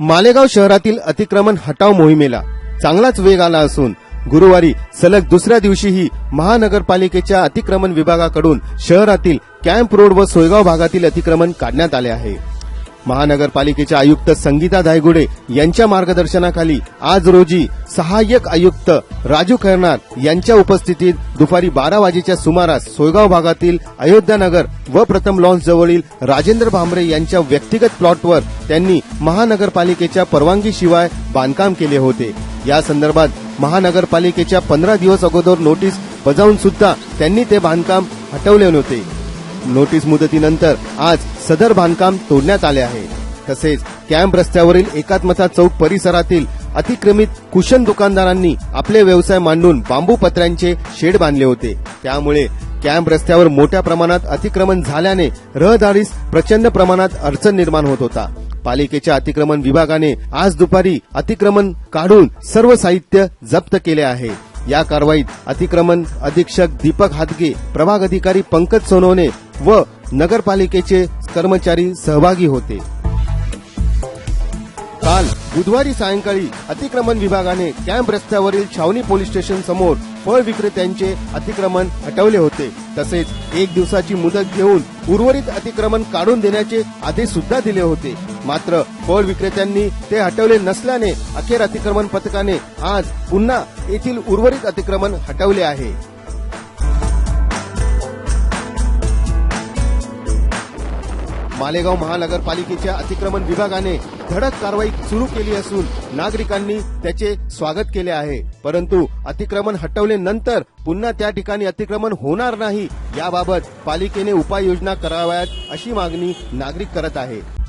मालेगाव शहरातील अतिक्रमण हटाव मोहिमेला चांगलाच वेग आला असून गुरुवारी सलग दुसऱ्या दिवशीही महानगरपालिकेच्या अतिक्रमण विभागाकडून शहरातील कॅम्प रोड व सोयगाव भागातील अतिक्रमण काढण्यात आले आहे. महानगरपालिकेच्या आयुक्त संगीता धायगुडे यांच्या मार्गदर्शनाखाली आज रोजी सहाय्यक आयुक्त राजू खैरनार यांच्या उपस्थितीत दुपारी बारा वाजेच्या सुमारास सोयगाव भागातील अयोध्यानगर व प्रथम लॉन्स जवळील राजेंद्र भांबरे यांच्या व्यक्तिगत प्लॉटवर त्यांनी महानगरपालिकेच्या परवानगीशिवाय बांधकाम केले होते. या संदर्भात महानगरपालिकेच्या पंधरा दिवस अगोदर नोटीस बजावून सुद्धा त्यांनी ते बांधकाम हटवले नव्हते. नोटीस मुदतीनंतर आज सदर बांधकाम तोडण्यात आले आहे. तसेच कॅम्प रस्त्यावरील एकात्मता चौक परिसरातील अतिक्रमित कुशन दुकानदारांनी आपले व्यवसाय मांडून बांबू पत्र्यांचे शेड बांधले होते. त्यामुळे कॅम्प रस्त्यावर मोठ्या प्रमाणात अतिक्रमण झाल्याने रहदारीस प्रचंड प्रमाणात अडचण निर्माण होत होता. पालिकेच्या अतिक्रमण विभागाने आज दुपारी अतिक्रमण काढून सर्व साहित्य जप्त केले आहे. या कारवाईत अतिक्रमण अधीक्षक दीपक हादगे प्रभाग अधिकारी पंकज सोनवणे व नगरपालिकेचे कर्मचारी सहभागी होते. काल बुधवारी सायंकाळी अतिक्रमण विभागाने कॅम्प रस्त्यावरील छावणी पोलीस स्टेशन समोर फळ विक्रेत्यांचे अतिक्रमण हटवले होते. तसेच एक दिवसाची मुदत घेऊन उर्वरित अतिक्रमण काढून देण्याचे आदेश सुद्धा दिले होते. मात्र फळ विक्रेत्यांनी ते हटवले नसल्याने अखेर अतिक्रमण पथकाने आज पुन्हा येथील उर्वरित अतिक्रमण हटवले आहे. मालेगाव महानगरपालिकेच्या अतिक्रमण विभागाने धडक कारवाई सुरू केली असून नागरिकांनी त्याचे स्वागत केले आहे. परंतु अतिक्रमण हटवले नंतर पुन्हा त्या ठिकाणी अतिक्रमण होणार नाही याबाबत पालिकेने उपाययोजना कराव्यात अशी मागणी नागरिक करत आहे.